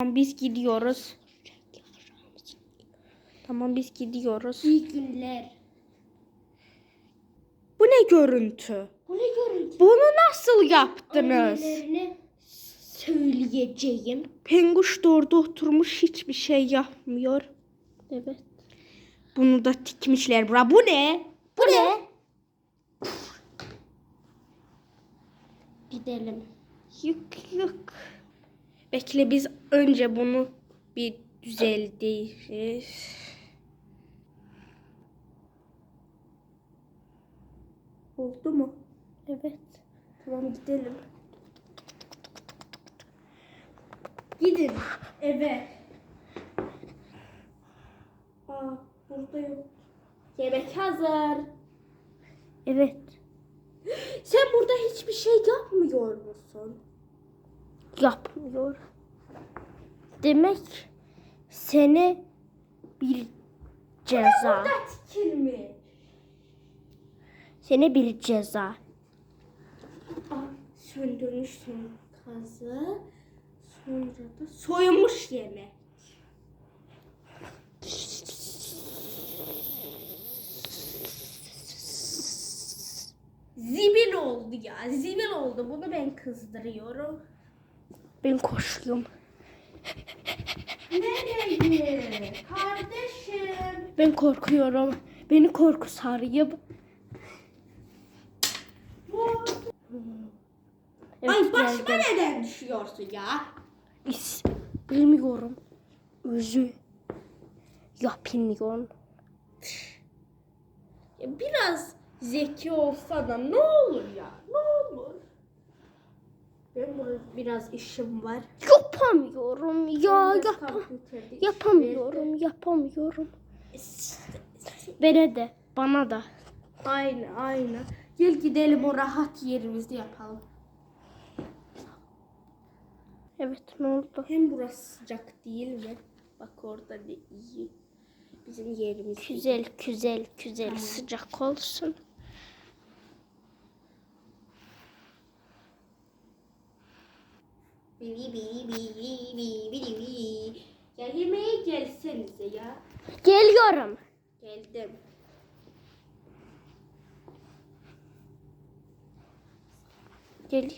Tamam biz gidiyoruz. Tamam biz gidiyoruz. İyi günler. Bu ne görüntü? Bu ne görüntü? Bunu nasıl yaptınız? Söyleyeceğim. Penguş da orada oturmuş hiçbir şey yapmıyor. Evet. Bunu da tikmişler. Bura bu ne? Bu ne? Gidelim. Yık yık. Bekle biz önce bunu bir düzeltiriz. Oldu mu? Evet. Tamam gidelim. Gidin eve. Aa burada yok. Yemek hazır. Evet. Sen burada hiçbir şey yapmıyor musun? Yapmıyor. Demek seni bir ceza. Seni bir ceza. Aa, söndürmüşsün kazı. Sonra da soymuş yemek. Zibil oldu ya. Zibil oldu. Bunu ben kızdırıyorum. Ben koşuyorum. Nereye? Kardeşim. Ben korkuyorum. Beni korku sarıyor. Evet, Ay başıma geldim. neden düşüyorsun ya? İs- Bilmiyorum. Özü yapamıyorum. Ya Biraz zeki olsa da ne olur ya? Ne olur? Benim burada biraz işim var. Yapamıyorum ya. Yap yapamıyorum. Yapamıyorum. Bana de. Bana da. Aynı aynı. Gel gidelim o rahat yerimizde yapalım. Evet ne oldu? Hem burası sıcak değil mi? Bak orada ne iyi. Bizim yerimiz. Güzel güzel güzel sıcak olsun. Bili bili bili bili bili bili. Ya yemeğe gelsenize ya. Geliyorum. Geldim. Gel.